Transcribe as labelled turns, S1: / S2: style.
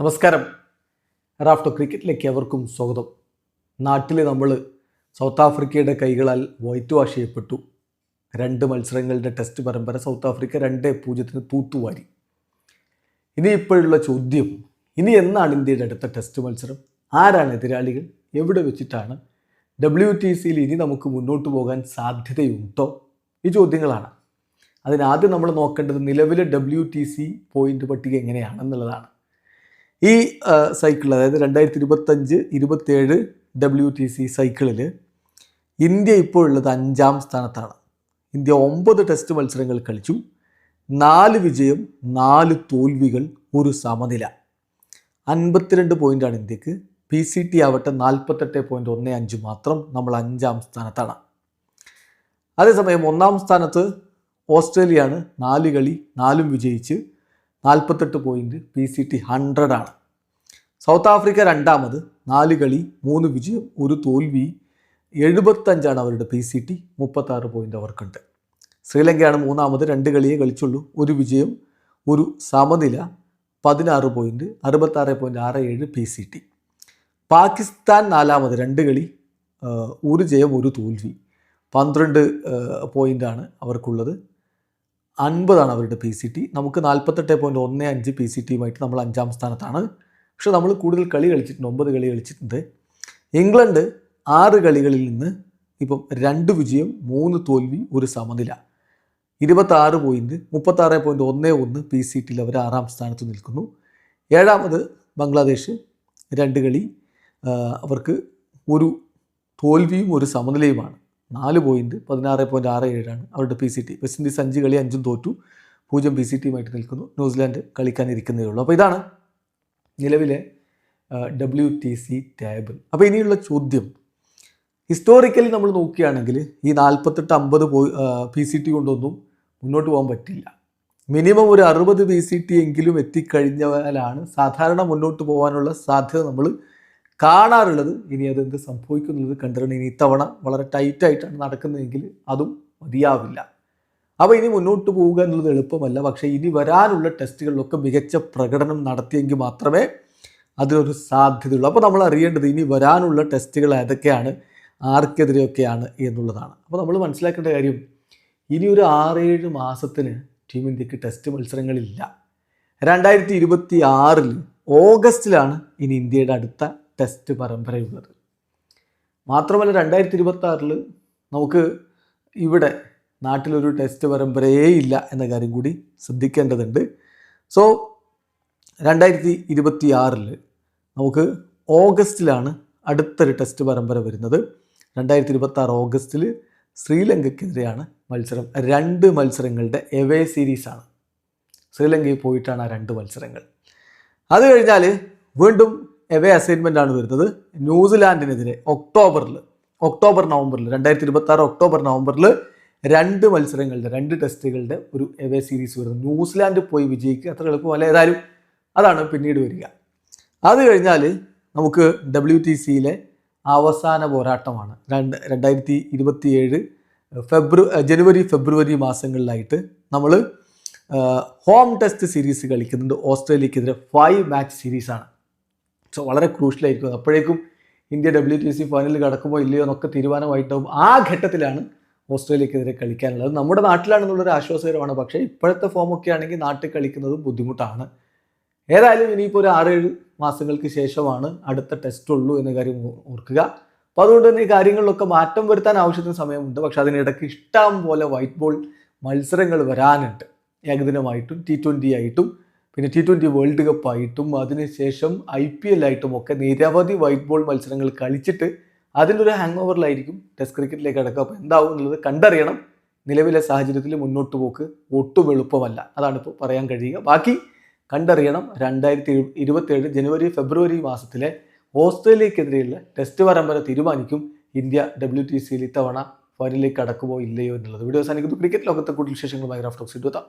S1: നമസ്കാരം. റാഫ്റ്റോ ക്രിക്കറ്റിലേക്ക് എവർക്കും സ്വാഗതം. നാട്ടിൽ നമ്മൾ സൗത്ത് ആഫ്രിക്കയുടെ കൈകളാൽ വൈറ്റ് വാഷ് ചെയ്യപ്പെട്ടു. രണ്ട് മത്സരങ്ങളുടെ ടെസ്റ്റ് പരമ്പര സൗത്ത് ആഫ്രിക്ക രണ്ട് പൂജ്യത്തിന് തൂത്തുവാരി. ഇനി ഇപ്പോഴുള്ള ചോദ്യം ഇനി എന്നാണ് ഇന്ത്യയുടെ അടുത്ത ടെസ്റ്റ് മത്സരം? ആരാണ് എതിരാളികൾ? എവിടെ വെച്ചിട്ടാണ്? ഡബ്ല്യു ടി സിയിൽ ഇനി നമുക്ക് മുന്നോട്ട് പോകാൻ സാധ്യതയുണ്ടോ? ഈ ചോദ്യങ്ങളാണ്. അതിനാദ്യം നമ്മൾ നോക്കേണ്ടത് നിലവിലെ ഡബ്ല്യു ടി സി പോയിന്റ് പട്ടിക എങ്ങനെയാണെന്നുള്ളതാണ്. ഈ സൈക്കിൾ അതായത് രണ്ടായിരത്തി ഇരുപത്തഞ്ച് ഇരുപത്തേഴ് ഡബ്ല്യു ടി സി സൈക്കിളിൽ ഇന്ത്യ ഇപ്പോൾ ഉള്ളത് അഞ്ചാം സ്ഥാനത്താണ്. ഇന്ത്യ ഒമ്പത് ടെസ്റ്റ് മത്സരങ്ങൾ കളിച്ചു. നാല് വിജയം നാല് തോൽവികൾ ഒരു സമനില. അൻപത്തിരണ്ട് പോയിന്റാണ് ഇന്ത്യയ്ക്ക്. പി സി ടി ആവട്ടെ നാൽപ്പത്തെട്ട് പോയിന്റ് ഒന്ന് അഞ്ച് മാത്രം നമ്മൾ അഞ്ചാം സ്ഥാനത്താണ്. അതേസമയം ഒന്നാം സ്ഥാനത്ത് ഓസ്ട്രേലിയയാണ് നാല് കളി നാലും വിജയിച്ച് നാൽപ്പത്തെട്ട് പോയിന്റ് പി സി ടി ഹൺഡ്രഡാണ് സൗത്ത് ആഫ്രിക്ക രണ്ടാമത് നാല് കളി മൂന്ന് വിജയം ഒരു തോൽവി എഴുപത്തഞ്ചാണ് അവരുടെ പി സി ടി മുപ്പത്താറ് പോയിന്റ് അവർക്കുണ്ട്. ശ്രീലങ്കയാണ് മൂന്നാമത് രണ്ട് കളിയെ കളിച്ചുള്ളൂ ഒരു വിജയം ഒരു സമനില പതിനാറ് പോയിന്റ് അറുപത്താറ് പോയിന്റ് ആറ് ഏഴ് പി സി ടി പാകിസ്ഥാൻ നാലാമത് രണ്ട് കളി ഒരു ജയം ഒരു തോൽവി പന്ത്രണ്ട് പോയിന്റാണ് അവർക്കുള്ളത്. അൻപതാണ് അവരുടെ പി സി ടി നമുക്ക് നാൽപ്പത്തെട്ട് പോയിന്റ് ഒന്ന് അഞ്ച് പി സി ടിയുമായിട്ട് നമ്മൾ അഞ്ചാം സ്ഥാനത്താണ്. പക്ഷേ നമ്മൾ കൂടുതൽ കളി കളിച്ചിട്ടുണ്ട് ഒമ്പത് കളി കളിച്ചിട്ടുണ്ട്. ഇംഗ്ലണ്ട് ആറ് കളികളിൽ നിന്ന് ഇപ്പം രണ്ട് വിജയം മൂന്ന് തോൽവി ഒരു സമനില. ഇരുപത്താറ് പോയിന്റ് മുപ്പത്താറ് പോയിന്റ് ഒന്ന് ഒന്ന് പി സി ടിയിൽ അവർ ആറാം സ്ഥാനത്ത് നിൽക്കുന്നു. ഏഴാമത് ബംഗ്ലാദേശ് രണ്ട് കളി അവർക്ക് ഒരു തോൽവിയും ഒരു സമനിലയുമാണ്. നാല് പോയിന്റ് പതിനാറ് പോയിന്റ് ആറ് ഏഴാണ് അവരുടെ P C T West Indies അഞ്ച് കളി അഞ്ചും തോറ്റു. പൂജ്യം പി സി ടിയുമായിട്ട് നിൽക്കുന്നു. ന്യൂസിലാൻഡ് കളിക്കാനിരിക്കുന്നതേ ഉള്ളൂ. അപ്പോൾ ഇതാണ് നിലവിലെ ഡബ്ല്യു ടി സി ടേബിൾ അപ്പോൾ ഇനിയുള്ള ചോദ്യം. ഹിസ്റ്റോറിക്കലി നമ്മൾ നോക്കുകയാണെങ്കിൽ ഈ നാൽപ്പത്തെട്ട് അമ്പത് പോയി പി സി ടി കൊണ്ടൊന്നും മുന്നോട്ട് പോകാൻ പറ്റില്ല. മിനിമം ഒരു അറുപത് പി സി ടി എങ്കിലും എത്തിക്കഴിഞ്ഞാലാണ് സാധാരണ മുന്നോട്ട് പോകാനുള്ള സാധ്യത നമ്മൾ കാണാറുള്ളത് ഇനി അതെന്ത് സംഭവിക്കുന്നുള്ളത് കണ്ടിരണം ഇനി ഇത്തവണ വളരെ ടൈറ്റായിട്ടാണ് നടക്കുന്നതെങ്കിൽ അതും മതിയാവില്ല. അപ്പോൾ ഇനി മുന്നോട്ട് പോവുക എന്നുള്ളത് എളുപ്പമല്ല. പക്ഷേ ഇനി വരാനുള്ള ടെസ്റ്റുകളിലൊക്കെ മികച്ച പ്രകടനം നടത്തിയെങ്കിൽ മാത്രമേ അതിനൊരു സാധ്യതയുള്ളൂ. അപ്പോൾ നമ്മൾ അറിയേണ്ടത് ഇനി വരാനുള്ള ടെസ്റ്റുകൾ ഏതൊക്കെയാണ് ആർക്കെതിരെയൊക്കെയാണ് എന്നുള്ളതാണ്. അപ്പോൾ നമ്മൾ മനസ്സിലാക്കേണ്ട കാര്യം ഇനി ഒരു ആറേഴ് മാസത്തിന് ടീം ഇന്ത്യയ്ക്ക് ടെസ്റ്റ് മത്സരങ്ങളില്ല. രണ്ടായിരത്തി ഇരുപത്തി ആറിൽ ഓഗസ്റ്റിലാണ് ഇനി ഇന്ത്യയുടെ അടുത്ത ടെസ്റ്റ് പരമ്പരയുള്ളത്. മാത്രമല്ല രണ്ടായിരത്തി ഇരുപത്തി ആറിൽ നമുക്ക് ഇവിടെ നാട്ടിലൊരു ടെസ്റ്റ് പരമ്പരയേ ഇല്ല എന്ന കാര്യം കൂടി ശ്രദ്ധിക്കേണ്ടതുണ്ട്. സോ രണ്ടായിരത്തി ഇരുപത്തി ആറിൽ നമുക്ക് ഓഗസ്റ്റിലാണ് അടുത്തൊരു ടെസ്റ്റ് പരമ്പര വരുന്നത്. രണ്ടായിരത്തി ഇരുപത്തി ആറ് ഓഗസ്റ്റിൽ ശ്രീലങ്കയ്ക്കെതിരെയാണ് മത്സരം. രണ്ട് മത്സരങ്ങളുടെ എവേ സീരീസാണ് ശ്രീലങ്കയിൽ പോയിട്ടാണ് ആ രണ്ട് മത്സരങ്ങൾ. അത് കഴിഞ്ഞാൽ വീണ്ടും എവേ അസൈൻമെന്റ് ആണ് വരുന്നത്. ന്യൂസിലാൻഡിനെതിരെ ഒക്ടോബറിൽ ഒക്ടോബർ നവംബറിൽ രണ്ടായിരത്തി ഇരുപത്തി ആറ് ഒക്ടോബർ നവംബറിൽ രണ്ട് മത്സരങ്ങളുടെ രണ്ട് ടെസ്റ്റുകളുടെ ഒരു എവേ സീരീസ് വരുന്നു. ന്യൂസിലാൻഡ് പോയി വിജയിക്കുക അത്ര എളുപ്പമല്ല ഏതായാലും അതാണ് പിന്നീട് വരിക. അത് കഴിഞ്ഞാൽ നമുക്ക് ഡബ്ല്യു ടി സിയിലെ അവസാന പോരാട്ടമാണ്. രണ്ട് രണ്ടായിരത്തി ഇരുപത്തി ഏഴ് ഫെബ്രു ജനുവരി ഫെബ്രുവരി മാസങ്ങളിലായിട്ട് നമ്മൾ ഹോം ടെസ്റ്റ് സീരീസ് കളിക്കുന്നുണ്ട്. ഓസ്ട്രേലിയക്കെതിരെ ഫൈവ് മാച്ച് സീരീസാണ് സോ വളരെ ക്രൂഷ്യലായിരിക്കും. അപ്പോഴേക്കും ഇന്ത്യ ഡബ്ല്യു ടി സി ഫൈനലിൽ കടക്കുമോ ഇല്ലയോ എന്നൊക്കെ തീരുമാനമായിട്ടും ആ ഘട്ടത്തിലാണ് ഓസ്ട്രേലിയക്കെതിരെ കളിക്കാനുള്ളത്. നമ്മുടെ നാട്ടിലാണെന്നുള്ളൊരു ആശ്വാസകരമാണ്. പക്ഷേ ഇപ്പോഴത്തെ ഫോമൊക്കെ ആണെങ്കിൽ നാട്ടിൽ കളിക്കുന്നത് ബുദ്ധിമുട്ടാണ്. ഏതായാലും ഇനിയിപ്പോൾ ഒരു ആറേഴ് മാസങ്ങൾക്ക് ശേഷമാണ് അടുത്ത ടെസ്റ്റ് ഉള്ളൂ എന്ന കാര്യം ഓർക്കുക. അപ്പോൾ അതുകൊണ്ട് തന്നെ ഈ കാര്യങ്ങളിലൊക്കെ മാറ്റം വരുത്താൻ ആവശ്യത്തിന് സമയമുണ്ട്. പക്ഷേ അതിനിടയ്ക്ക് ഇഷ്ടം പോലെ വൈറ്റ് ബോൾ മത്സരങ്ങൾ വരാനുണ്ട്. ഏകദിനമായിട്ടും ടി ട്വന്റി ആയിട്ടും. പിന്നെ ടി ട്വന്റി വേൾഡ് കപ്പായിട്ടും അതിനുശേഷം ഐ പി എൽ ആയിട്ടും ഒക്കെ നിരവധി വൈറ്റ് ബോൾ മത്സരങ്ങൾ കളിച്ചിട്ട് അതിലൊരു ഹാങ് ഓവറിലായിരിക്കും ടെസ്റ്റ് ക്രിക്കറ്റിലേക്ക് അടക്കുക അപ്പോൾ എന്താവും എന്നുള്ളത് കണ്ടറിയണം. നിലവിലെ സാഹചര്യത്തിൽ മുന്നോട്ട് പോക്ക് ഒട്ടും എളുപ്പമല്ല. അതാണ് ഇപ്പോൾ പറയാൻ കഴിയുക. ബാക്കി കണ്ടറിയണം രണ്ടായിരത്തി ഇരുപത്തേഴ് ജനുവരി ഫെബ്രുവരി മാസത്തിലെ ഓസ്ട്രേലിയക്കെതിരെയുള്ള ടെസ്റ്റ് പരമ്പര തീരുമാനിക്കും ഇന്ത്യ ഡബ്ല്യു ടി സിയിൽ ഇത്തവണ ഫൈനലിലേക്ക് കടക്കുമോ ഇല്ലയോ എന്നുള്ളത്. വീഡിയോ അവസാനിക്കുന്നു. ക്രിക്കറ്റ് ലോകത്തെ കൂടുതൽ വിശേഷങ്ങളുമായി റാഫ്റ്റോക്സ് ഇടുത്താം